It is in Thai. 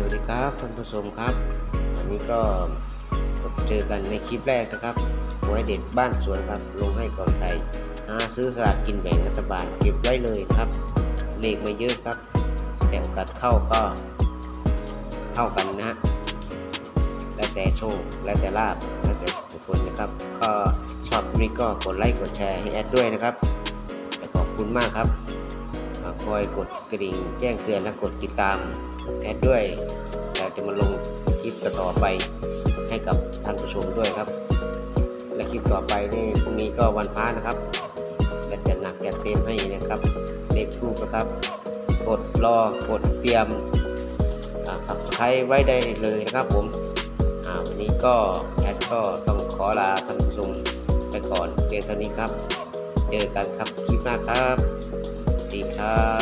สวัสดีครับท่านผู้ชมครับวันนี้ก็เจอกันในคลิปแรกนะครับหวยเด็ดบ้านสวนครับ ลงให้ก่อนใครหาซื้อสลากกินแบ่งรัฐบาลเก็บไว้เลยครับ เลขไม่เยอะครับ แต่โอกาสเข้าก็เท่ากันนะฮะแล้วแต่โชคแล้วแต่ลาบแล้วแต่ทุกคนนะครับก็ชอบคลิปนี้ก็กดไลค์กดแชร์ให้แอดด้วยนะครับแต่ขอบคุณมากครับ คอยกดกระดิ่งแจ้งเตือนและกดติดตามแอดด้วยเราจะมาลงคลิปต่อไปให้กับท่านผู้ชมด้วยครับ และคลิปต่อไปนี่พรุ่งนี้ก็วันพระนะครับและจะหนักจะเต็มให้นะครับเลขทูปนะครับ กดรอกดเตรียมสับสไครไว้ได้เลยนะครับผมวันนี้ก็แอดก็ต้องขอลาท่านผู้ชมไปก่อนเพียงเท่านี้ครับ เจอกันครับคลิปหน้าครับ ครับ